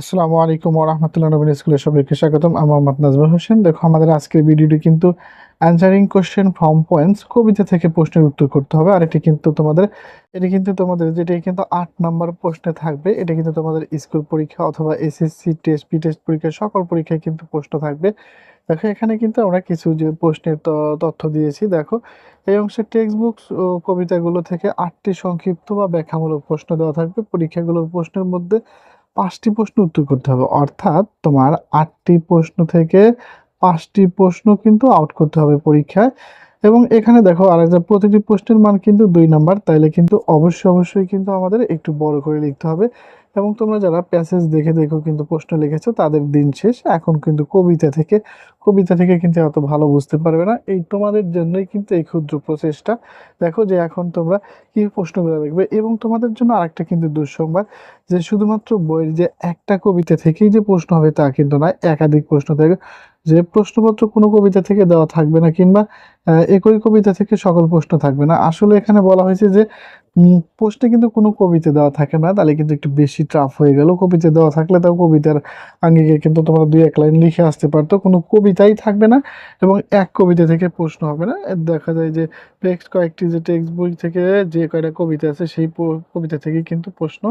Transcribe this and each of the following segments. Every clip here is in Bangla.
আসসালামু আলাইকুম ওরহামতুল্লাহ নবীন স্কুলের সবাইকে স্বাগতম। আমি মোহাম্মদ নাজমুল হোসেন। দেখো, আমাদের আজকের ভিডিওটি কিন্তু অ্যান্সারিং কোশ্চেন ফর্ম পয়েন্টস কবিতা থেকে প্রশ্নের উত্তর করতে হবে। আর এটি কিন্তু তোমাদের, এটি কিন্তু তোমাদের যেটি কিন্তু আট নম্বর প্রশ্নে থাকবে, এটা কিন্তু তোমাদের স্কুল পরীক্ষা অথবা এসএসসি টেস্ট পি টেস্ট পরীক্ষা, সকল পরীক্ষায় কিন্তু প্রশ্ন থাকবে। দেখো, এখানে কিন্তু আমরা কিছু যে প্রশ্নের তথ্য দিয়েছি। দেখো, এই অংশে টেক্সট বুক ও কবিতাগুলো থেকে আটটি সংক্ষিপ্ত বা ব্যাখ্যামূলক প্রশ্ন দেওয়া থাকবে। পরীক্ষাগুলোর প্রশ্নের মধ্যে পাঁচটি প্রশ্ন উত্তর করতে হবে। অর্থাৎ তোমার আটটি প্রশ্ন থেকে পাঁচটি প্রশ্ন কিন্তু আউট করতে হবে পরীক্ষায়। এবং এখানে দেখো আর একটা প্রতিটি প্রশ্নের মান কিন্তু দুই নাম্বার তাইলে কিন্তু অবশ্যই অবশ্যই কিন্তু আমাদের একটু বড় করে লিখতে হবে। এবং তোমরা যারা প্যাসেজ দেখে দেখো কিন্তু প্রশ্ন লিখেছো, তাদের দিন শেষ। এখন কিন্তু কবিতা থেকে কবিতা থেকে কিন্তু এত ভালো বুঝতে পারবে না। এই তোমাদের জন্যই কিন্তু এই ক্ষুদ্র প্রচেষ্টা। দেখো যে এখন তোমরা কি প্রশ্নগুলো লিখবে এবং তোমাদের জন্য আরেকটা কিন্তু দুঃসংবাদ, যে শুধুমাত্র বইয়ের যে একটা কবিতা থেকেই যে প্রশ্ন হবে তা কিন্তু নয়, একাধিক প্রশ্ন থাকবে। যে প্রশ্নপত্র কোনো কবিতা থেকে দেওয়া থাকবে না কিংবা একই কবিতা থেকে সকল প্রশ্ন থাকবে না। আসলে এখানে বলা হয়েছে যে প্রশ্নে কিন্তু কোনো কবিতা দেওয়া থাকে না, তাহলে কিন্তু একটু বেশি টাফ হয়ে গেল। কবিতা দেওয়া থাকলে তাও কবিতার আঙ্গিকে কিন্তু তোমরা দুই এক লাইন লিখে আসতে পারতো। কোনো কবিতাই থাকবে না এবং এক কবিতা থেকে প্রশ্ন হবে না। দেখা যায় যে টেক্সট কয়েকটি যে টেক্সট বই থেকে যে কয়টা কবিতা আছে সেই কবিতা থেকে কিন্তু প্রশ্ন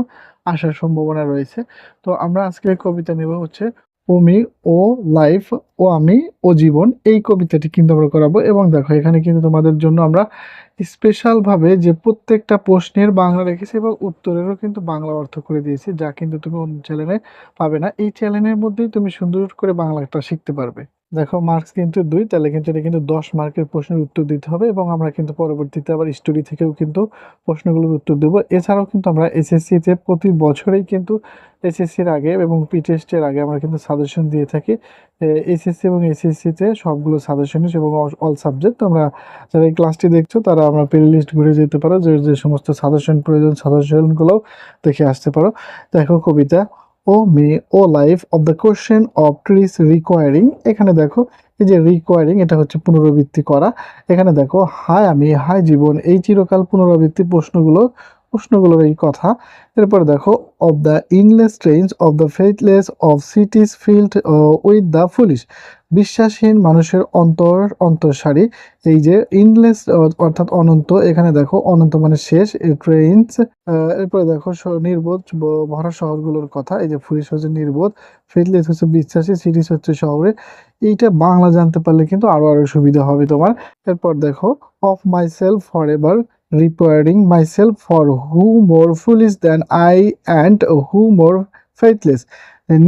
আসার সম্ভাবনা রয়েছে। তো আমরা আজকে কবিতা নেব হচ্ছে ওমি ও, লাইফ, ও আমি, ও জীবন, এই কবিতাটি কিন্তু আমরা করাবো। এবং দেখো, এখানে কিন্তু তোমাদের জন্য আমরা স্পেশালভাবে যে প্রত্যেকটা প্রশ্নের বাংলা রেখেছি এবং উত্তরেরও কিন্তু বাংলা অর্থ করে দিয়েছি, যা কিন্তু তুমি অন্য চ্যানেলে পাবে না। এই চ্যানেলের মধ্যেই তুমি সুন্দর করে বাংলাটা শিখতে পারবে। দেখো মার্কস কিন্তু দুই, তাহলে কিন্তু এটা কিন্তু দশ মার্কের প্রশ্নের উত্তর দিতে হবে এবং আমরা কিন্তু পরবর্তীতে আবার স্টোরি থেকেও কিন্তু প্রশ্নগুলোর উত্তর দেবো। এছাড়াও কিন্তু আমরা এসএসসিতে প্রতি বছরেই কিন্তু এসএসসির আগে এবং পি টেস্টের আগে আমরা কিন্তু সাজেশন দিয়ে থাকি। এসএসসি এবং এসএসসিতে সবগুলো সাজেশন এবং অল সাবজেক্ট তোমরা যারা এই ক্লাসটি দেখছ, তারা আমরা প্লে লিস্ট ঘুরে যেতে পারো। যে যে সমস্ত সাজেশন প্রয়োজন সাজেশনগুলোও দেখে আসতে পারো। দেখো কবিতা O me O life of the question of trees recurring. এখানে দেখো, এই যে রিকোয়ারিং, এটা হচ্ছে পুনরাবৃত্তি করা। এখানে দেখো হাই আমি হাই জীবন, এই চিরকাল পুনরাবৃত্তি প্রশ্নগুলো প্রশ্নগুলোর এই কথা। এরপরে দেখো of the endless trains of the faithless of cities filled with the foolish বিশ্বাসহীন মানুষের অন্তর, অন্তঃসারী। এই যে ইনলেস অর্থাৎ অনন্ত, এখানে দেখো, অনন্ত মানে শেষ ট্রেন্স এরপরে দেখো নির্বোধ ভরা শহরগুলোর কথা। এই যে ফুলিশ হচ্ছে নির্বোধ ফেথলেস হচ্ছে বিশ্বাসী সিটিজ হচ্ছে শহরে। এইটা বাংলা জানতে পারলে কিন্তু আরও আরও সুবিধা হবে তোমার। এরপর দেখো of myself forever myself for who more foolish than I and who more faithless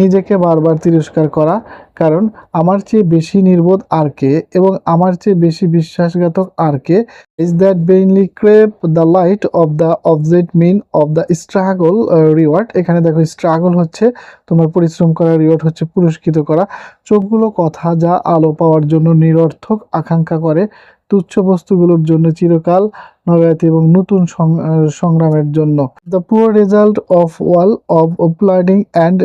নিজেকে বারবার তিরস্কার করা, কারণ আমার চেয়ে বেশি নির্বোধ আর কে এবং আমার চেয়ে বেশি বিশ্বাসঘাতক আর কে। Is that vainly crave the light of the object mean of the struggle reward এখানে দেখো স্ট্রাগল হচ্ছে তোমার পরিশ্রম করা রিওয়ার্ড হচ্ছে পুরস্কৃত করা। চোখগুলো কথা, যা আলো পাওয়ার জন্য নিরর্থক, আকাঙ্ক্ষা করে। তুচ্ছ বস্তুগুলোর জন্য চিরকাল নবায়তি এবং নতুন সংগ্রামের জন্য। The poor result of wall of plodding and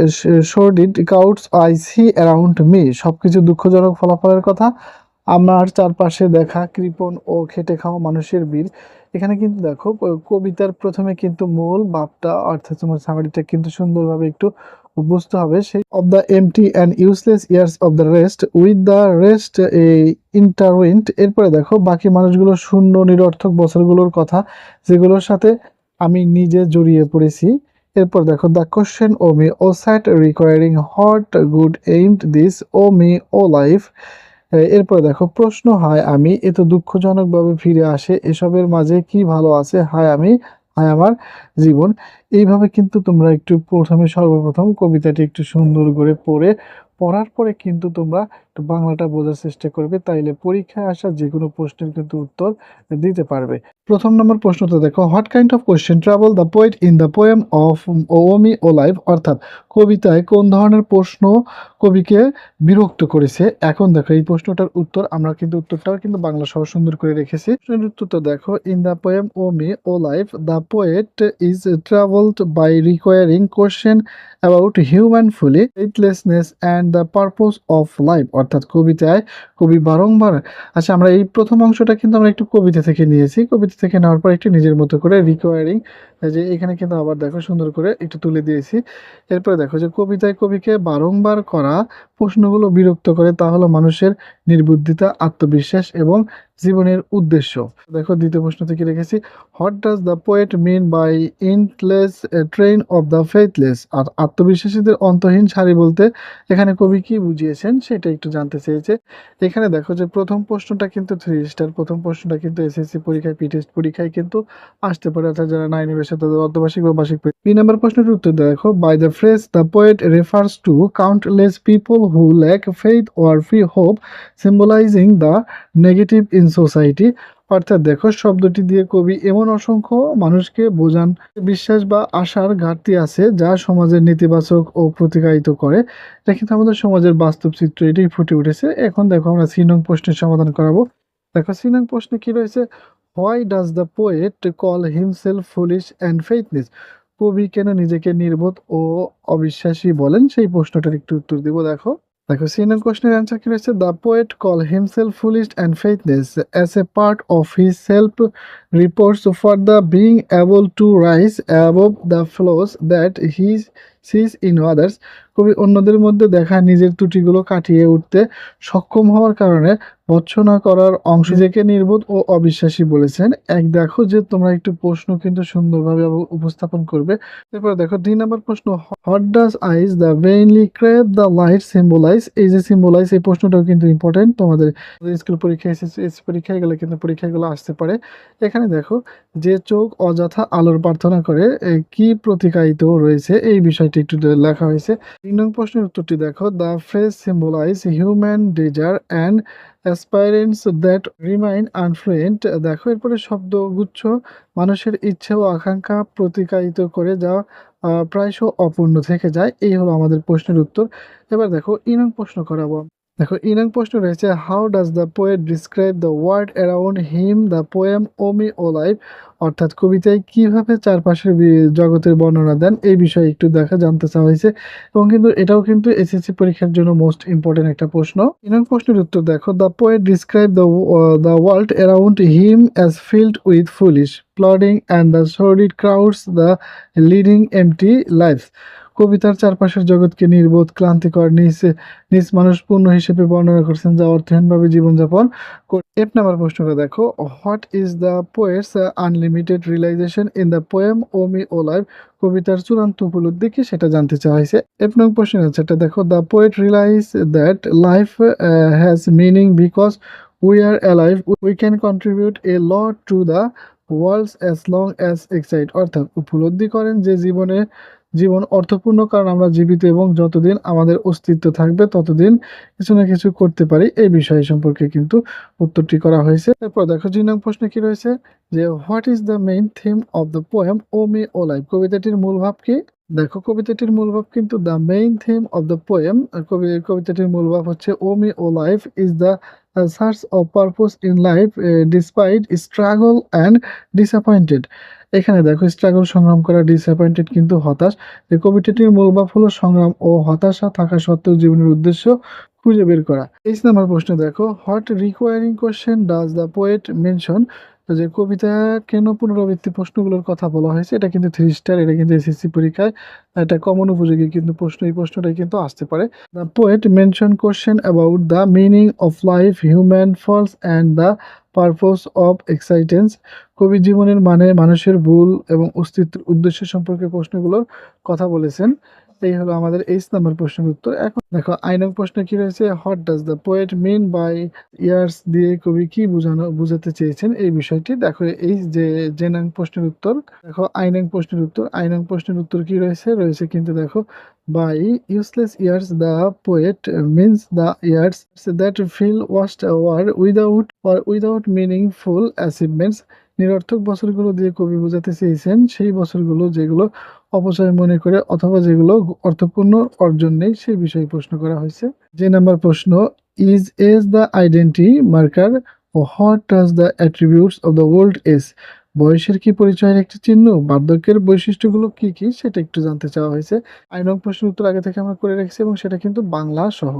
sordid crowds I see around me সবকিছু দুঃখজনক ফলাফলের কথা। আমার চারপাশে দেখা, কৃপণ ও খেটে খাওয়া মানুষের বীর এখানে কিন্তু দেখো কবিতার প্রথমে কিন্তু মূল বাপটা, অর্থাৎ তোমার সামারিটা কিন্তু সুন্দরভাবে একটু বুঝতে হবে। সেই of the empty and useless years of the rest with the rest a intertwined এরপরে দেখো, বাকি মানুষগুলো শূন্য, নিরর্থক বছরগুলোর কথা, যেগুলোর সাথে আমি নিজে জড়িয়ে পড়েছি। এরপর দেখো the question O me O sad recurring what good amid these O me O life এরপর দেখো, প্রশ্ন, হয় আমি? এত দুঃখজনকভাবে ফিরে আসে, এসবের মাঝে কি ভালো আছে? হায় আমি? হায় আমার জীবন? এইভাবে কিন্তু তোমরা একটু প্রথমে সর্বপ্রথম কবিতাটি একটু সুন্দর করে পড়ে পড়ার পরে কিন্তু তোমরা বাংলাটা বোঝার চেষ্টা করবে, তাইলে পরীক্ষায় আসা যে কোনো প্রশ্নের কিন্তু উত্তর দিতে পারবে। প্রথম নম্বর প্রশ্নটা দেখো what kind of question trouble the poet in the poem of O me O life অর্থাৎ কবিতায় কোন ধরনের প্রশ্ন কবিকে বিরক্ত করেছে? এখন দেখো, এই প্রশ্নটার উত্তর, আমরা কিন্তু উত্তরটাও কিন্তু বাংলা সহ সুন্দর করে রেখেছি। প্রশ্নের উত্তরটা দেখো in the poem O me O life the poet is troubled by recurring question about human folly faithlessness and the purpose of life অর্থাৎ কবিতায়, কবি বারংবার। আচ্ছা আমরা এই প্রথম অংশটা কিন্তু আমরা একটু কবিতা থেকে নিয়েছি। কবিতা থেকে নেওয়ার পর একটু নিজের মতো করে রিকোয়ারিং যে এখানে কিন্তু আবার দেখো সুন্দর করে একটু তুলে দিয়েছি। এরপরে দেখো যে কবিতায় কবিকে বারংবার করা প্রশ্নগুলো বিরক্ত করে, তা হলো মানুষের নির্বুদ্ধিতা, আত্মবিশ্বাস এবং জীবনের উদ্দেশ্য। দেখো, দ্বিতীয় প্রশ্ন থেকে রেখেছি। What does the poet mean by endless train of the faithless আর আত্মবিশ্বাসীদের অন্তহীন সারি বলতে এখানে কবি কি বুঝিয়েছেন সেটা একটু জানতে চেয়েছে। এখানে দেখো যে প্রথম প্রশ্নটা কিন্তু থ্রি স্টার প্রথম প্রশ্নটা কিন্তু এসএসসি পরীক্ষায় পিটেস্ট পরীক্ষায় কিন্তু আসতে পারে। অর্থাৎ যারা নাইন এসে তাদের অর্ধবার্ষিক বা বার্ষিক। তিন নম্বর প্রশ্নের উত্তর দেখো by the phrase the poet refers to countless people who lack faith or free hope symbolizing the negative in society অর্থাৎ দেখো শব্দটি দিয়ে কবি এমন অসংখ্য মানুষকে বোঝান, বিশ্বাস বা আশার ঘাটতি আছে যা সমাজের নেতিবাচক ও প্রতিকায়িত করে। এটা কিন্তু আমাদের সমাজের বাস্তব চিত্র, এটাই ফুটে উঠেছে। এখন দেখো আমরা সি নং প্রশ্নের সমাধান করাবো। দেখো সি নং প্রশ্নে কি রয়েছে? Why does the poet call himself foolish and faithless কবি কেন নিজেকে নির্বোধ ও অবিশ্বাসী বলেন? সেই প্রশ্নটার একটু উত্তর দিব, দেখো। দেখো সি কোশ্চেনের অ্যান্সার কি রয়েছে? The poet call himself foolish and faithless as a part of his self reproach for the being able to rise above the flaws that he sees in others কবি অন্যদের মধ্যে দেখা নিজের ত্রুটিগুলো কাটিয়ে উঠতে সক্ষম হওয়ার কারণে ভৎসনা করার অংশ থেকে নির্বোধ ও অবিশ্বাসী বলেছেন। এক দেখো যে তোমরা একটু প্রশ্ন কিন্তু সুন্দরভাবে উপস্থাপন করবে। এরপর দেখো দুই নম্বর প্রশ্ন what does eyes the vainly crave the light symbolize এই যে সিম্বলাইজ এই প্রশ্নটাও কিন্তু ইম্পর্টেন্ট তোমাদের স্কুল পরীক্ষা এসএসসি পরীক্ষায় গেলে কিন্তু পরীক্ষাগুলো আসতে পারে। এখানে দেখো যে চোখ অযথা আলোর প্রার্থনা করে কি প্রতিকায়িত রয়েছে এই বিষয়টি একটু লেখা হয়েছে। তিন নং প্রশ্নের উত্তরটি দেখো। The phrase symbolize human desire and aspirations that remain unfulfilled দেখো, এরপরে শব্দগুচ্ছ মানুষের ইচ্ছে ও আকাঙ্ক্ষা প্রতিকায়িত করে যা প্রায়শ অপূর্ণ থেকে যায়। এই হলো আমাদের প্রশ্নের উত্তর। এবার দেখো ইনং প্রশ্ন করাবো। দেখো, ইনং প্রশ্ন রয়েছে how does the poet describe the world around him the poem O me O life অর্থাৎ কবিতায় কীভাবে চারপাশের জগতের বর্ণনা দেন, এই বিষয়ে একটু দেখা জানতে চাওয়া হয়েছে। এবং কিন্তু এটাও কিন্তু এসএসসি পরীক্ষার জন্য মোস্ট ইম্পর্টেন্ট একটা প্রশ্ন। ইনং প্রশ্নের উত্তর দেখো the poet describe the the world around him as filled with foolish plodding and the sordid crowds the leading empty life কবিতার চারপাশের জগৎকে নির্বোধ, ক্লান্তিকর, নিজ নিজ মানুষ পূর্ণ হিসেবে বর্ণনা করছেন যা অর্থহীনভাবে জীবনযাপন এফ নাম্বার প্রশ্নটা দেখো what is the poet's ultimate realization in the poem O me O life কবিতার চূড়ান্ত উপলব্ধি কি সেটা জানতে চাওয়া হয়েছে এফ নং প্রশ্নের আনসারটা দেখো the poet realize that life has meaning because we are alive we can contribute a lot to the worlds as long as exist অর্থাৎ, উপলব্ধি করেন যে জীবনে জীবন অর্থপূর্ণ, কারণ আমরা জীবিত এবং যতদিন আমাদের অস্তিত্ব থাকবে, ততদিন কিছু না কিছু করতে পারি। এই বিষয় সম্পর্কে কিন্তু উত্তরটি করা হয়েছে। এরপর দেখো, দুই প্রশ্নে কি রয়েছে? যে what is the main theme of the poem O me O life কবিতাটির মূল ভাব কি? দেখো, কবিতাটির মূল ভাব কিন্তু the main theme of the poem কবি, কবিতাটির মূল ভাব হচ্ছে O me O life is the search of purpose in life despite struggle and disappointed এখানে দেখো স্ট্রাগল সংগ্রাম করা ডিসঅ্যাপয়েন্টেড কিন্তু হতাশ। যে কবিতাটির মূল ভাব হলো সংগ্রাম ও হতাশা থাকা সত্ত্বেও জীবনের উদ্দেশ্য খুঁজে বের করা। এই নাম্বার প্রশ্ন দেখো what recurring question does the poet mention যে কবিতা কেন পুনরাবৃত্তি প্রশ্নগুলোর কথা বলা হয়েছে, এটা কিন্তু থ্রি স্টার এটা কিন্তু এসএসসি পরীক্ষায়, এটা কমন উপযোগী কিন্তু প্রশ্ন, এই প্রশ্নটাই কিন্তু আসতে পারে। The poet mention question about the meaning of life human follies and the purpose of existence কবি জীবনের মানে মানুষের ভুল এবং অস্তিত্বের উদ্দেশ্য সম্পর্কে প্রশ্নগুলোর কথা বলেছেন। এই হলো আমাদের এইচ নাম্বার প্রশ্নের উত্তর। এখন দেখো আই নং প্রশ্ন কি রয়েছে? What does the poet mean by years দিয়ে কবি কি বোঝানো, বুঝাতে চেয়েছেন? এই বিষয়টি দেখো, এই যে যে নং প্রশ্নের উত্তর, দেখো আই নং প্রশ্নের উত্তর। আই নং প্রশ্নের উত্তর কি রয়েছে? রয়েছে কিন্তু দেখো by useless years the poet means the years that feel wasted or without or without meaningful achievements নিরর্থক বছরগুলো দিয়ে কবি বোঝাতে চেয়েছেন, সেই বছরগুলো যেগুলো অপচয় মনে করে অথবা যেগুলো অর্থপূর্ণ অর্জন নেই সেই বিষয়ে প্রশ্ন করা হয়েছে। যে নাম্বার প্রশ্ন is age the identity marker what does the attributes of the old age বয়সের কি পরিচয়ের একটি চিহ্ন? বার্ধক্যের বৈশিষ্ট্যগুলো কি কি? সেটা একটু জানতে চাওয়া হয়েছে। আই নং প্রশ্নের উত্তর আগে থেকে আমরা করে রেখেছি এবং সেটা কিন্তু বাংলা সহ।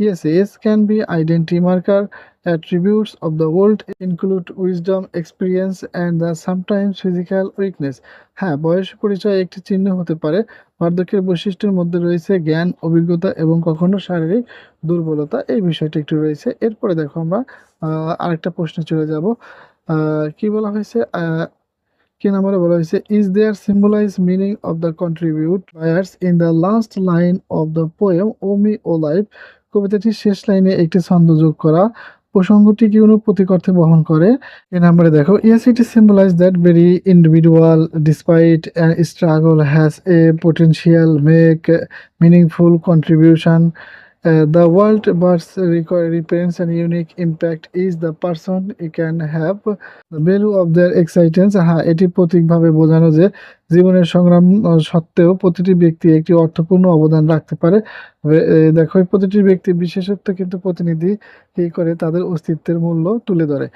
Yes age can be identity marker attributes of the world include wisdom, experience, and the sometimes physical weakness. হ্যাঁ বয়স পরিচয় একটি চিহ্ন হতে পারে। বার্ধক্যের বৈশিষ্ট্যের মধ্যে রয়েছে জ্ঞান, অভিজ্ঞতা এবং কখনো শারীরিক দুর্বলতা। এই বিষয়টি একটু রয়েছে। এরপরে দেখো আমরা আরেকটা প্রশ্নে চলে যাব। কি বলা হয়েছে? কি নাম্বারে বলা হয়েছে? Is there symbolize meaning of the contribute verse in the last line of the poem O me O life কবিতাটির শেষ লাইনে একটি ছন্দ যোগ করা। প্রসঙ্গটি কি কোনো প্রতিকর্থে বহন করে? এই নাম্বারে দেখো। Yes it is symbolize that very individual despite struggle has a potential make meaningful contribution the world verse represents an unique impact is the person he can have the value of their existence হ্যাঁ এটি প্রতীকভাবে বোঝানো যে জীবনের সংগ্রাম সত্ত্বেও প্রতিটি ব্যক্তি একটি অর্থপূর্ণ অবদান রাখতে পারে। দেখো প্রতিটি ব্যক্তি বিশেষত্ব কিন্তু প্রতিনিধি করে তাদের অস্তিত্বের মূল্য তুলে ধরে।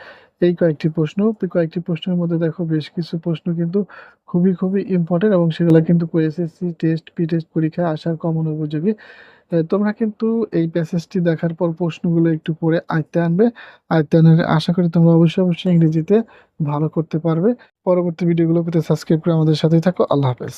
এই কয়েকটি প্রশ্ন। কয়েকটি প্রশ্নের মধ্যে দেখো বেশ কিছু প্রশ্ন কিন্তু খুবই খুবই ইম্পর্টেন্ট এবং সেগুলো কিন্তু এসএসসি টেস্ট পি টেস্ট পরীক্ষায় আসার কমন উপযোগী। তোমরা কিন্তু এই প্যাসেজটি দেখার পর প্রশ্নগুলো একটু পড়ে আয়ত্তে আনবে। আয়ত্তে আনার আশা করি তোমরা অবশ্যই অবশ্যই ইংরেজিতে ভালো করতে পারবে। পরবর্তী ভিডিওগুলো পেতে সাবস্ক্রাইব করে আমাদের সাথেই থাকো। আল্লাহ হাফেজ।